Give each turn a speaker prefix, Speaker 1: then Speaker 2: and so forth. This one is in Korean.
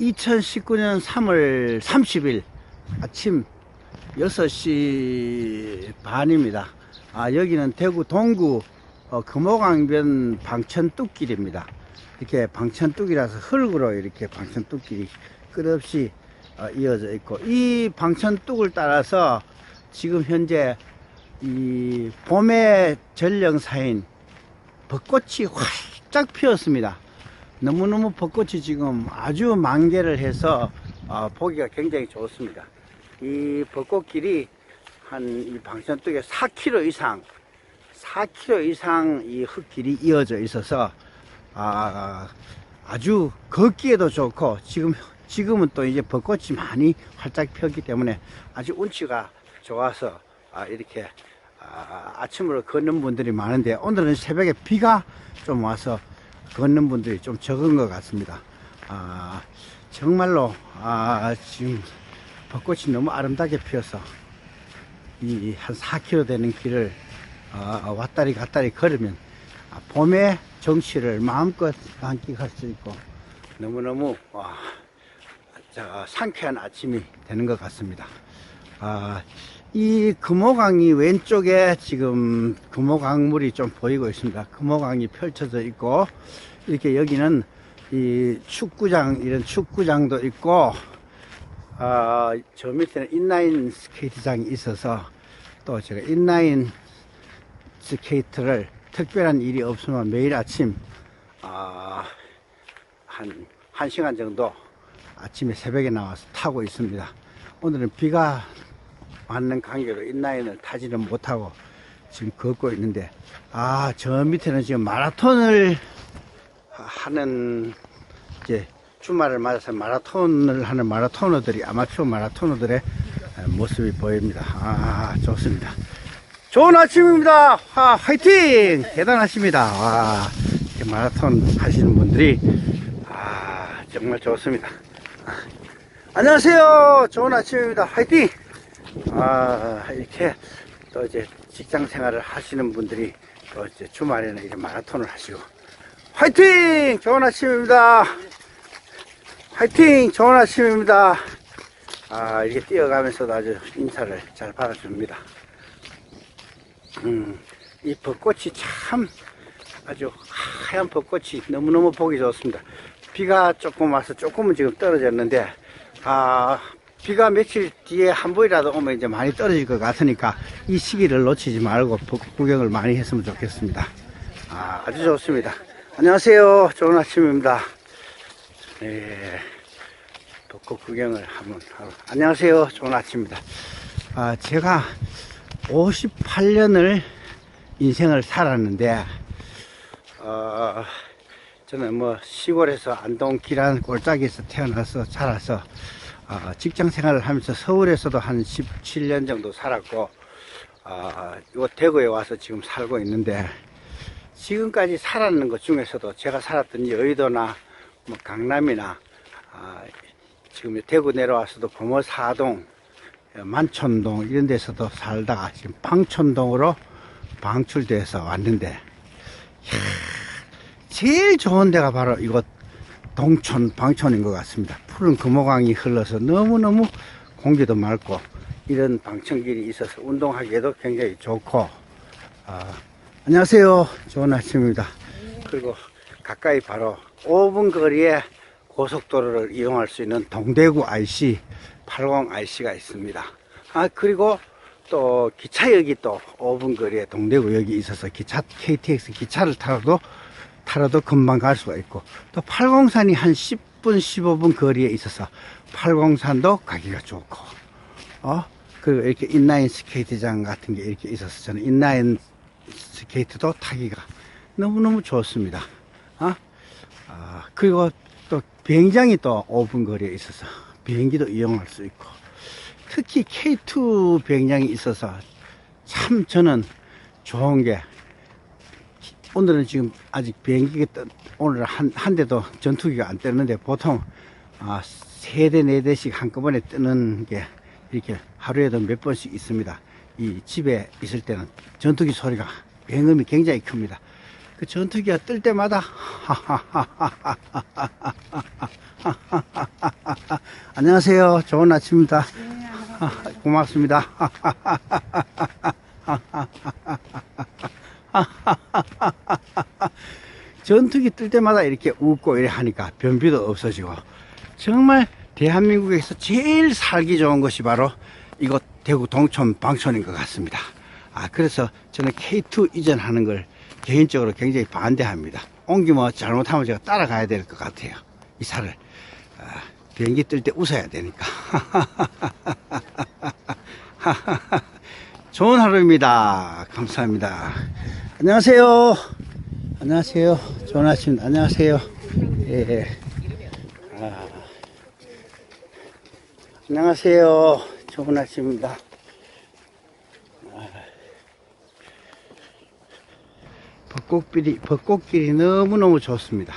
Speaker 1: 2019년 3월 30일 아침 6시 반입니다. 아, 여기는 대구 동구 어, 금호강변 방천뚝길입니다. 이렇게 방천뚝이라서 흙으로 이렇게 방천뚝길이 끝없이 어, 이어져 있고 이 방천뚝을 따라서 지금 현재 이 봄의 전령사인 벚꽃이 활짝 피었습니다. 너무너무 벚꽃이 지금 아주 만개를 해서 어, 보기가 굉장히 좋습니다. 이 벚꽃길이 한 이 방천뚝에 4km 이상, 4km 이상 이 흙길이 이어져 있어서 아, 아주 걷기에도 좋고 지금 지금은 또 이제 벚꽃이 많이 활짝 폈기 때문에 아주 운치가 좋아서 아, 이렇게 아, 아침으로 걷는 분들이 많은데 오늘은 새벽에 비가 좀 와서 걷는 분들이 좀 적은 것 같습니다. 아, 정말로 아, 지금 벚꽃이 너무 아름답게 피어서 이 한 4km 되는 길을 아, 왔다리 갔다리 걸으면 아, 봄의 정취를 마음껏 만끽할 수 있고 너무너무 와, 자, 상쾌한 아침이 되는 것 같습니다. 아, 이 금호강이 왼쪽에 지금 금호강물이 좀 보이고 있습니다. 금호강이 펼쳐져 있고 이렇게 여기는 이 축구장 이런 축구장도 있고 아, 저 밑에는 인라인 스케이트장이 있어서 또 제가 인라인 스케이트를 특별한 일이 없으면 매일 아침 아, 한 1시간 정도 아침에 새벽에 나와서 타고 있습니다. 오늘은 비가 맞는 관계로 인라인을 타지는 못하고 지금 걷고 있는데 아 저 밑에는 지금 마라톤을 하는 이제 주말을 맞아서 마라톤을 하는 마라토너들이 아마추어 마라토너들의 모습이 보입니다. 아 좋습니다. 좋은 아침입니다. 아, 화이팅! 대단하십니다. 와, 이렇게 마라톤 하시는 분들이 아 정말 좋습니다. 아, 안녕하세요. 좋은 아침입니다. 화이팅! 아 이렇게 또 이제 직장 생활을 하시는 분들이 또 이제 주말에는 이렇게 마라톤을 하시고 화이팅! 좋은 아침입니다. 화이팅! 좋은 아침입니다. 아, 이렇게 뛰어가면서도 아주 인사를 잘 받아줍니다. 음, 이 벚꽃이 참 아주 하얀 벚꽃이 너무너무 보기 좋습니다. 비가 조금 와서 조금은 지금 떨어졌는데, 아, 비가 며칠 뒤에 한 번이라도 오면 이제 많이 떨어질 것 같으니까 이 시기를 놓치지 말고 구경을 많이 했으면 좋겠습니다. 아, 아주 좋습니다. 안녕하세요. 좋은 아침입니다. 네. 벚꽃 구경을 한번 하러. 안녕하세요. 좋은 아침입니다. 아, 제가 58년을 인생을 살았는데, 어, 저는 뭐 시골에서 안동 기란 골짜기에서 태어나서 자라서 어, 직장 생활을 하면서 서울에서도 한 17년 정도 살았고, 어, 요 대구에 와서 지금 살고 있는데, 지금까지 살았는 것 중에서도 제가 살았던 여의도나 뭐 강남이나 아, 지금 대구 내려와서도 범어 사동, 만촌동 이런 데서도 살다가 지금 방촌동으로 방출돼서 왔는데 이야, 제일 좋은 데가 바로 이곳 동촌 방촌인 것 같습니다. 푸른 금호강이 흘러서 너무너무 공기도 맑고 이런 방청길이 있어서 운동하기에도 굉장히 좋고 아, 안녕하세요. 좋은 아침입니다. 그리고 가까이 바로 5분 거리에 고속도로를 이용할 수 있는 동대구 IC 80 IC가 있습니다. 아 그리고 또 기차역이 또 5분 거리에 동대구역이 있어서 기차 KTX 기차를 타러도 타러도 금방 갈 수가 있고 또 팔공산이 한 10분 15분 거리에 있어서 팔공산도 가기가 좋고 어 그리고 이렇게 인라인 스케이트장 같은 게 이렇게 있어서 저는 인라인 스케이트도 타기가 너무너무 좋습니다. 어? 아, 그리고 또 비행장이 또 5분 거리에 있어서 비행기도 이용할 수 있고 특히 K2 비행장이 있어서 참 저는 좋은 게 오늘은 지금 아직 비행기가 떠, 오늘 한, 한 대도 전투기가 안 뜨는데 보통 아, 세 대, 네 대씩 한꺼번에 뜨는 게 이렇게 하루에도 몇 번씩 있습니다. 이 집에 있을 때는 전투기 소리가 굉음이 굉장히 큽니다. 그 전투기가 뜰 때마다 안녕하세요. 좋은 아침입니다. 아, 고맙습니다. 전투기 뜰 때마다 이렇게 웃고 이래 하니까 변비도 없어지고 정말 대한민국에서 제일 살기 좋은 것이 바로 이곳 대구 동촌 방촌인 것 같습니다. 아 그래서 저는 K2 이전하는 걸 개인적으로 굉장히 반대합니다. 옮기면 잘못하면 제가 따라가야 될 것 같아요. 이 살을 아, 비행기 뜰 때 웃어야 되니까. 좋은 하루입니다. 감사합니다. 안녕하세요. 안녕하세요. 아침. 안녕하세요. 예. 아. 안녕하세요. 좋은 아침입니다. 아. 벚꽃길이, 벚꽃길이 너무너무 좋습니다.